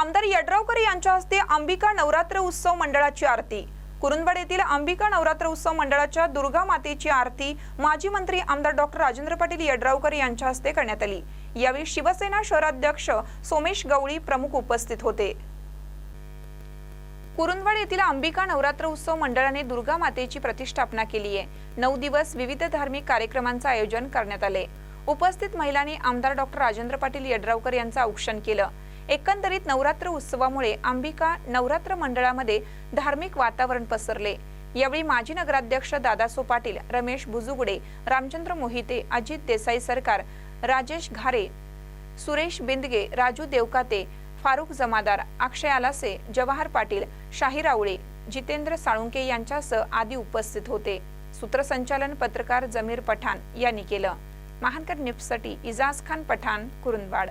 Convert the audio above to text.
आमदार यड्रावकर यांच्या हस्ते अंबिका नवरात्र उत्सव मंडळाची आरती. कुरुंदवाड येथील अंबिका नवरात्र उत्सव मंडळाच्या दुर्गा मातेची आरती माजी मंत्री आमदार डॉक्टर राजेंद्र पाटील यड्रावकर यांच्या हस्ते करण्यात आली. यावेळी शिवसेना शहराध्यक्ष सोमेश गवळी प्रमुख उपस्थित होते. कुरुंदवाड येथील अंबिका नवरात्र उत्सव मंडळाने दुर्गा मातेची प्रतिष्ठापना केली आहे. नऊ दिवस विविध धार्मिक कार्यक्रमांचं आयोजन करण्यात आले. उपस्थित महिलांनी आमदार डॉक्टर राजेंद्र पाटील यड्रावकर यांचं औक्षण केलं. एकंदरीत नवरात्र उत्सवामुळे अंबिका नवरात्र मंडळामध्ये धार्मिक वातावरण पसरले. यावेळी माजी नगराध्यक्ष दादासो पाटील रमेश भुजुगुडे रामचंद्र मोहिते अजित देसाई सरकार राजेश घारे सुरेश बिंदगे राजू देवकाते फारुख जमादार अक्षय आलासे जवाहर पाटील शाहीर आवळे जितेंद्र साळुंके यांच्यासह आदी उपस्थित होते. सूत्रसंचालन पत्रकार जमीर पठाण यांनी केलं. महानकर निफ्ससाठी इजाज खान पठाण कुरुंदवाड.